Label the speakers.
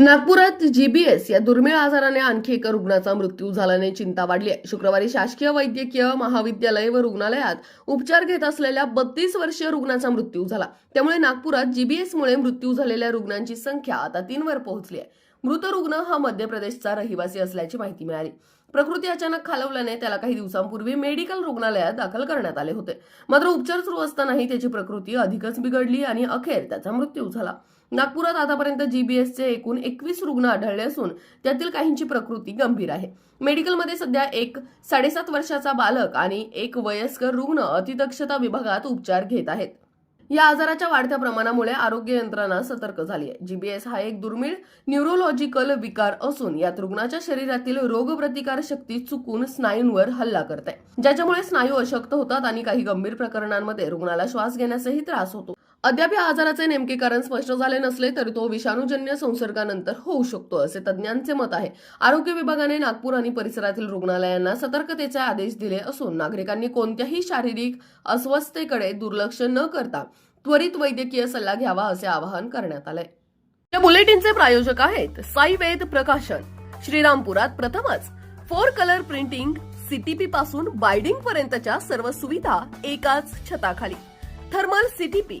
Speaker 1: नागपुरात जीबीएस या दुर्मिळ आजाराने आणखी एका रुग्णाचा मृत्यू झाल्याने चिंता वाढली आहे. शुक्रवारी शासकीय वैद्यकीय महाविद्यालय व रुग्णालयात उपचार घेत असलेल्या बत्तीस वर्षीय रुग्णाचा मृत्यू झाला. त्यामुळे नागपुरात जीबीएसमुळे मृत्यू झालेल्या रुग्णांची संख्या आता तीनवर पोहोचली आहे. मृत रुग्ण हा मध्य प्रदेशचा रहिवासी असल्याची माहिती मिळाली. प्रकृती अचानक खालवल्याने त्याला काही दिवसांपूर्वी मेडिकल रुग्णालयात दाखल करण्यात आले होते. मात्र उपचार सुरू असतानाही त्याची प्रकृती अधिकच बिघडली आणि अखेर त्याचा मृत्यू झाला. नागपुरात आतापर्यंत जीबीएसचे एकूण एकवीस रुग्ण आढळले असून त्यातील काहींची प्रकृती गंभीर आहे. मेडिकलमध्ये सध्या एक साडेसात वर्षाचा बालक आणि एक वयस्कर रुग्ण अतिदक्षता विभागात उपचार घेत आहेत. या आजाराच्या वाढत्या प्रमाणामुळे आरोग्य यंत्रणा सतर्क झाली आहे. जीबीएस हा एक दुर्मिळ न्यूरोलॉजिकल विकार असून यात रुग्णाच्या शरीरातील रोगप्रतिकार शक्ती चुकून स्नायूंवर हल्ला करते ज्याच्यामुळे स्नायू अशक्त होतात आणि काही गंभीर प्रकरणांमध्ये रुग्णाला श्वास घेण्यासही त्रास होतो. अद्याप या आजाराचे नेमके कारण स्पष्ट झाले नसले तरी तो विषाणूजन्य संसर्गानंतर होऊ शकतो असे तज्ज्ञांचे मत आहे. आरोग्य विभागाने नागपूर आणि परिसरातील रुग्णालयांना सतर्कतेचे आदेश दिले असून नागरिकांनी कोणत्याही शारीरिक अस्वस्थतेकडे दुर्लक्ष न करता त्वरित वैद्यकीय सल्ला घ्यावा असे आवाहन करण्यात आलंय. या बुलेटिनचे प्रायोजक आहेत साई वेद प्रकाशन. श्रीरामपुरात प्रथमच फोर कलर प्रिंटिंग सीटीपी पासून बायडिंग पर्यंतच्या सर्व सुविधा एकाच छताखाली. Thermal CTP